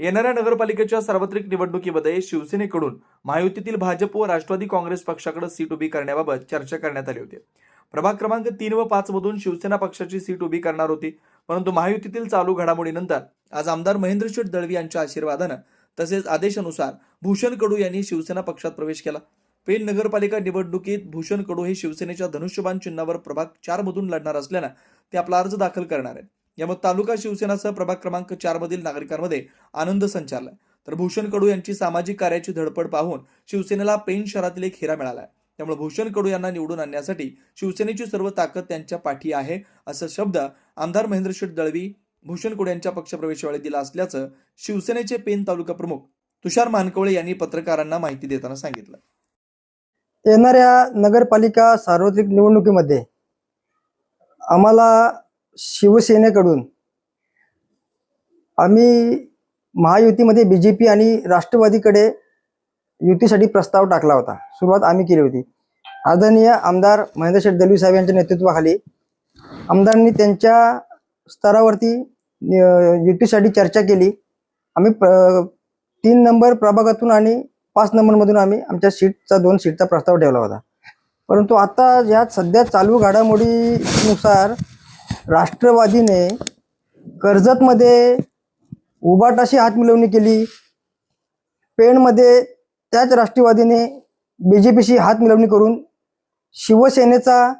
येणाऱ्या नगरपालिकेच्या सार्वत्रिक निवडणुकीमध्ये शिवसेनेकडून महायुतीतील भाजप व राष्ट्रवादी काँग्रेस पक्षाकडे सीट उभी करण्याबाबत चर्चा करण्यात आली होती. प्रभाग क्रमांक तीन व पाच मधून शिवसेना पक्षाची सीट उभी करणार होती परंतु महायुतीतील चालू घडामोडीनंतर आज आमदार महेंद्रशेठ दळवी यांच्या आशीर्वादानं तसेच आदेशानुसार भूषण कडू यांनी शिवसेना पक्षात प्रवेश केला. पेण नगरपालिका निवडणुकीत भूषण कडू हे शिवसेनेच्या धनुष्यबाण चिन्हावर प्रभाग चार मधून लढणार असल्यानं ते आपला अर्ज दाखल करणार आहेत. यामुळे तालुका शिवसेनासह प्रभाग क्रमांक चार मधील नागरिकांमध्ये आनंद संचारलाय. तर भूषण कडू यांची सामाजिक कार्याची धडपड पाहून शिवसेनेला पेन शहरातील एक हिरा मिळाला आहे त्यामुळे भूषण कडू यांना निवडून आणण्यासाठी शिवसेनेची सर्व ताकद त्यांच्या पाठी आहे असा शब्द आमदार महेंद्र शेठ दळवी भूषण कडू यांच्या पक्षप्रवेशावेळी दिला असल्याचं शिवसेनेचे पेन तालुका प्रमुख तुषार मानकवळे यांनी पत्रकारांना माहिती देताना सांगितलं. येणाऱ्या नगरपालिका सार्वत्रिक निवडणुकीमध्ये आम्हाला शिवसेनेकडून आम्ही महायुतीमध्ये बी जे पी आणि राष्ट्रवादीकडे युतीसाठी प्रस्ताव टाकला होता. सुरुवात आम्ही केली होती. आदरणीय आमदार महेंद्र शेठ दलवी साहेब यांच्या नेतृत्वाखाली आमदारांनी त्यांच्या स्तरावरती युतीसाठी चर्चा केली. आम्ही प्र- तीन नंबर प्रभागातून आणि पाच नंबरमधून आम्ही आमच्या सीटचा दोन सीटचा प्रस्ताव ठेवला होता. परंतु आता ह्या सध्या चालू घडामोडीनुसार राष्ट्रवादीने कर्जतमध्ये उबाटाशी हातमिलवणी केली. पेणमध्ये त्याच राष्ट्रवादीने बी जे पीशी हातमिलवणी करून शिवसेनेचा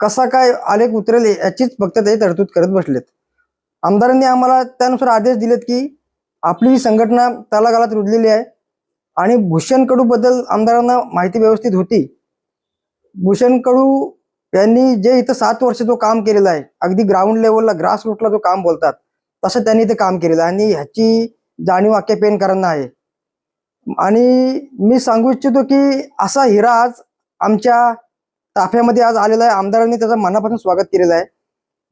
कसा काय आलेख उतरेल याचीच फक्त ते तरतूद करत बसलेत. आमदारांनी आम्हाला त्यानुसार आदेश दिलेत की आपली ही संघटना तलागालात रुजलेली आहे आणि भूषण कडूबद्दल आमदारांना माहिती व्यवस्थित होती. भूषण कडू यांनी जे इथं सात वर्ष जो काम केलेला आहे अगदी ग्राउंड लेवलला ग्रास रूटला जो काम बोलतात तसं त्यांनी इथे काम केलेलं आहे. आणि ह्याची जाणीव अख्ख्या पेनकरांना आहे. आणि मी सांगू इच्छितो की असा हिरा आज आमच्या ताफ्यामध्ये आज आलेला आहे. आमदारांनी त्याचं मनापासून स्वागत केलेलं आहे.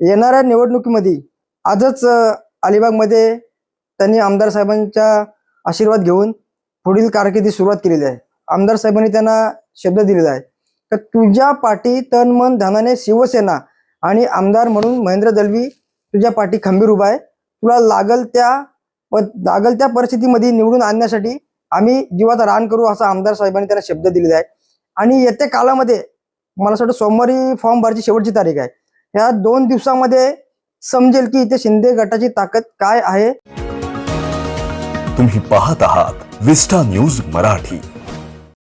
येणाऱ्या निवडणुकीमध्ये आजच अलिबागमध्ये त्यांनी आमदार साहेबांचा आशीर्वाद घेऊन पुढील कारकिर्दी सुरुवात केलेली आहे. आमदार साहेबांनी त्यांना शब्द दिलेला आहे. तर तुझ्या पाठी तन मन धनाने शिवसेना आणि आमदार म्हणून महेंद्र दलवी तुझ्या पाठी खंबीर उभा आहे. तुला लागल त्या व लागल त्या परिस्थितीमध्ये निवडून आणण्यासाठी आम्ही जीवाचा रान करू असा आमदार साहेबांनी त्यांना शब्द दिलेला आहे. आणि येत्या काळामध्ये मला असं वाटतं सोमवारी फॉर्म भरायची शेवटची तारीख आहे. ह्या दोन दिवसामध्ये समजेल की इथे शिंदे गटाची ताकद काय आहे. तुम्ही पाहत आहात विस्टा न्यूज मराठी.